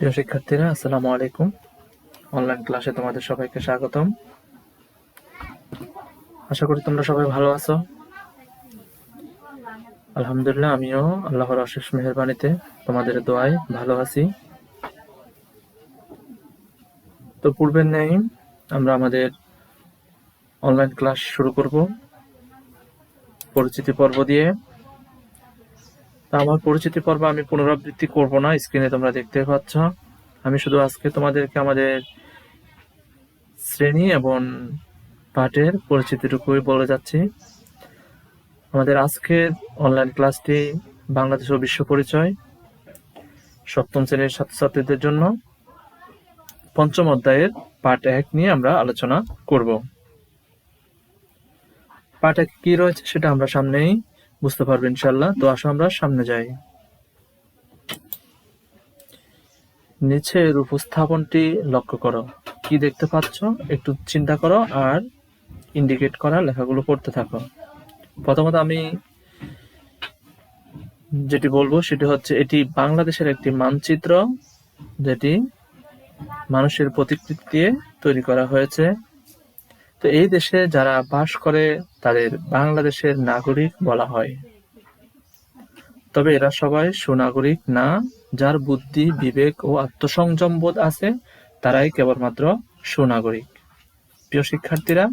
প্রিয় শিক্ষার্থীরা, আসসালামু আলাইকুম। অনলাইন ক্লাসে তোমাদের সবাইকে স্বাগতম। আশা করি তোমরা সবাই ভালো আছো। আলহামদুলিল্লাহ, আমিও আল্লাহর অশেষ মেহেরবানিতে তোমাদের দোয়ায় ভালো আছি। তো পূর্বের নেই আমরা আমাদের অনলাইন ক্লাস শুরু করব। পরিচিতি পর্ব দিয়ে আমার পরিচিতি পর্ব আমি পুনরাবৃত্তি করব না স্ক্রিনে তোমরা দেখতে পাচ্ছ। আমি শুধু আজকে তোমাদেরকে আমাদের শ্রেণি এবং পাঠের পরিচিতিটুকুই বলে যাচ্ছি। আমাদের আজকের অনলাইন ক্লাসটি বাংলাদেশ ও বিশ্ব পরিচয়, সপ্তম শ্রেণির ছাত্রছাত্রীদের জন্য। পঞ্চম অধ্যায়ের পাঠ এক নিয়ে আমরা আলোচনা করব। পাঠ এক কি রয়েছে সেটা আমরা সামনেই বুঝতে পারবে ইনশাল্লাহ তো আসো আমরা সামনে যাই। নিচের উপস্থাপনটি লক্ষ্য করো। কি দেখতে পাচ্ছ? একটু চিন্তা করো আর ইন্ডিকেট করা লেখাগুলো পড়তে থাকো। প্রথমত আমি যেটি বলব সেটি হচ্ছে, এটি বাংলাদেশের একটি মানচিত্র যেটি মানুষের প্রতিকৃতি দিয়ে তৈরি করা হয়েছে। তো এই দেশে যারা বাস করে, তাদের বাংলাদেশের নাগরিক বলা হয়। তবে এরা সবাই সুনাগরিক না, যার বুদ্ধি, বিবেক ও আত্মসংযম বোধ আছে, তারাই কেবলমাত্র সুনাগরিক। প্রিয় শিক্ষার্থীরা,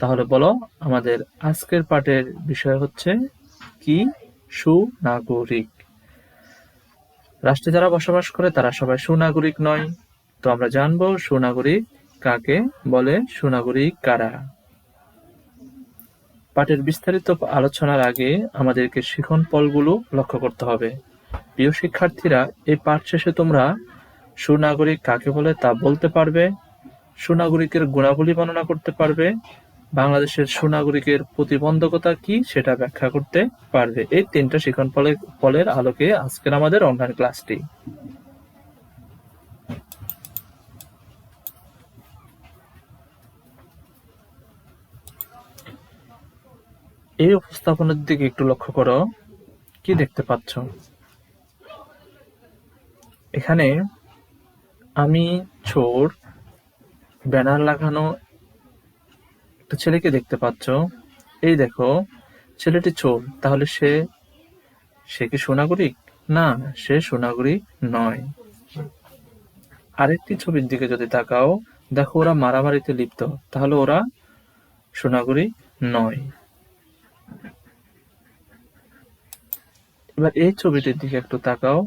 তাহলে বলো, আমাদের আজকের পাঠের বিষয় হচ্ছে, কি সুনাগরিক? রাষ্ট্রে যারা বসবাস করে, তারা সবাই সুনাগরিক নয়। তো আমরা জানব, সুনাগরিক কাকে বলে সুনাগরিক কারা? পাঠের বিস্তারিত আলোচনার আগে আমাদেরকে শিখন ফলগুলো লক্ষ্য করতে হবে। প্রিয় শিক্ষার্থীরা, এই পাঠ শেষে তোমরা সুনাগরিক কাকে বলে তা বলতে পারবে, সুনাগরিকের গুণাবলী বর্ণনা করতে পারবে, বাংলাদেশের সুনাগরিকের প্রতিবন্ধকতা কি সেটা ব্যাখ্যা করতে পারবে। এই তিনটা শিখন ফলের আলোকে আজকের আমাদের অনলাইন ক্লাসটি এই উপস্থাপনের দিকে একটু লক্ষ্য করো। কি দেখতে পাচ্ছ? এখানে আমি, চোর, ব্যানার লাগানো একটা ছেলেকে দেখতে পাচ্ছ। এই দেখো, ছেলেটি চোর। তাহলে সে সে কি সুনাগরিক? না, সে সুনাগরিক নয়। আরেকটি ছবির দিকে যদি তাকাও, দেখো ওরা মারামারিতে লিপ্ত। তাহলে ওরা সুনাগরিক নয়। এবার এই ছবিটির দিকে একটু তাকাও।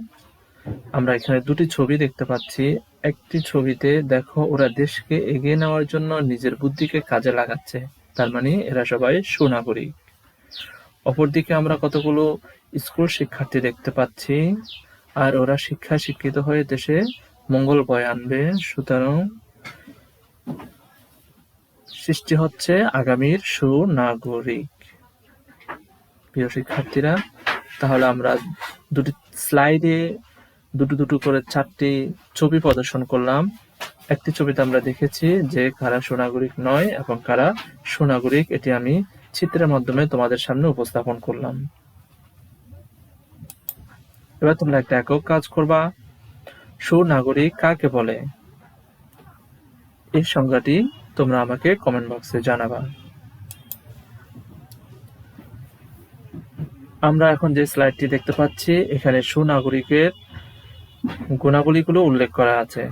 আমরা এখানে দুটি ছবি দেখতে পাচ্ছি। একটি ছবিতে দেখো, ওরা দেশকে এগিয়ে নেওয়ার জন্য নিজের বুদ্ধিকে কাজে লাগাচ্ছে। তার মানে এরা সবাই সুনাগরিক। অপরদিকে আমরা কতগুলো স্কুল শিক্ষার্থী দেখতে পাচ্ছি। আর ওরা শিক্ষা শিক্ষিত হয়ে দেশে মঙ্গল বয়ে আনবে। সুতরাং সৃষ্টি হচ্ছে আগামীর সুনাগরিক। প্রিয় শিক্ষার্থীরা তাহলে আমরা দুটি স্লাইডে দুটো দুটো করে চারটি ছবি প্রদর্শন করলাম। একটি ছবিতে আমরা দেখেছি যে কারা সুনাগরিক নয় এবং কারা সুনাগরিক, এটি আমি চিত্রের মাধ্যমে তোমাদের সামনে উপস্থাপন করলাম। এবার তোমরা একটা একক কাজ করবা। সুনাগরিক কাকে বলে? এই সংজ্ঞাটি তোমরা আমাকে কমেন্ট বক্সে জানাবা। আমরা এখন যে স্লাইডটি দেখতে পাচ্ছি, এখানে সুনাগরিকের গুণাবলীগুলো উল্লেখ করা আছে।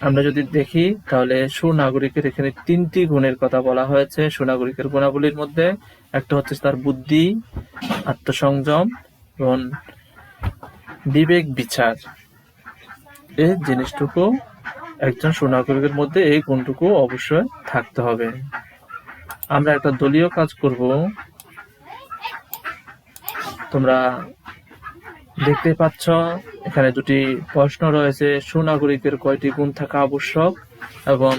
আমরা যদি দেখি, তাহলে সুনাগরিকের এখানে তিনটি গুণের কথা বলা হয়েছে। সুনাগরিকের গুণাবলীর মধ্যে একটা হচ্ছে তার বুদ্ধি, আত্মসংযম এবং বিবেক বিচার। এই জিনিসটুকু একজন সুনাগরিকের মধ্যে এই গুণটুকু অবশ্যই থাকতে হবে। আমরা একটা দলীয় কাজ করব। তোমরা দেখতে পাচ্ছ, এখানে দুটি প্রশ্ন রয়েছে। সুনাগরিকের কয়টি গুণ থাকা আবশ্যক এবং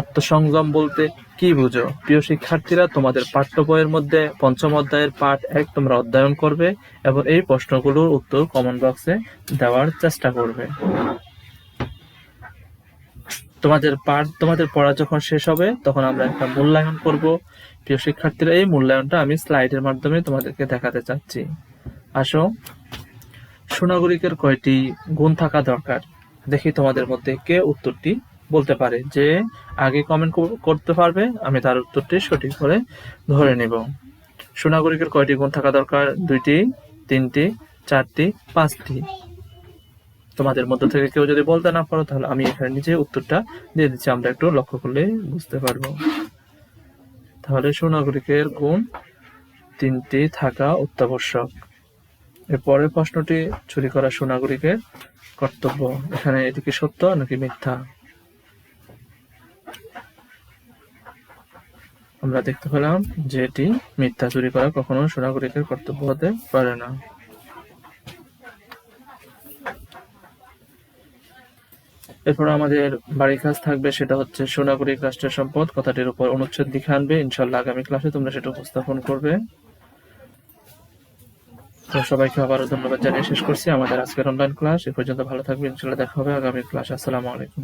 আত্মসংযম বলতে কি বুঝো? প্রিয় শিক্ষার্থীরা, তোমাদের পাঠ্য বইয়ের মধ্যে পঞ্চম অধ্যায়ের পাঠ এক তোমরা অধ্যয়ন করবে এবং এই প্রশ্নগুলোর উত্তর কমেন্ট বক্সে দেওয়ার চেষ্টা করবে। তোমাদের পাঠ, তোমাদের পড়া যখন শেষ হবে, তখন আমরা একটা মূল্যায়ন করব। প্রিয় শিক্ষার্থীরা, এই মূল্যায়নটা আমি স্লাইডের মাধ্যমে তোমাদেরকে দেখাতে চাচ্ছি। আসো। সুনাগরিকের কয়টি গুণ থাকা দরকার? দেখি তোমাদের মধ্যে কে উত্তরটি বলতে পারে। যে আগে কমেন্ট করতে পারবে, আমি তার উত্তরটি সঠিক করে ধরে নেব। সুনাগরিকের কয়টি গুণ থাকা দরকার? দুইটি, তিনটি, চারটি, পাঁচটি। তোমাদের মধ্য থেকে কেউ যদি বলতে না পারো, তাহলে আমি এখানে নিজে উত্তরটা দিয়ে দিচ্ছি। আমরা একটু লক্ষ্য করলে বুঝতে পারব। তাহলে সুনাগরিকের গুণ তিনটি থাকা অত্যাবশ্যক। এর পরের প্রশ্নটি চুরি করা সুনাগরিকের কর্তব্য। এখানে এটি কি সত্য নাকি মিথ্যা? আমরা দেখতে পেলাম যে এটি মিথ্যা চুরি করা কখনো সুনাগরিকের কর্তব্য হতে পারে না। এরপর আমাদের বাড়ির কাজ থাকবে, সেটা হচ্ছে সোনাগরিক রাষ্ট্রের সম্পদ। কথাটির উপর অনুচ্ছেদ দিকে আনবে। ইনশাল্লাহ আগামী ক্লাসে তোমরা সেটা উপস্থাপন করবে। তো সবাইকে আবারও ধন্যবাদ জানিয়ে শেষ করছি আমাদের আজকের অনলাইন ক্লাস এ পর্যন্ত ভালো থাকবে ইনশাল্লাহ দেখা হবে আগামী ক্লাস আসসালামু আলাইকুম।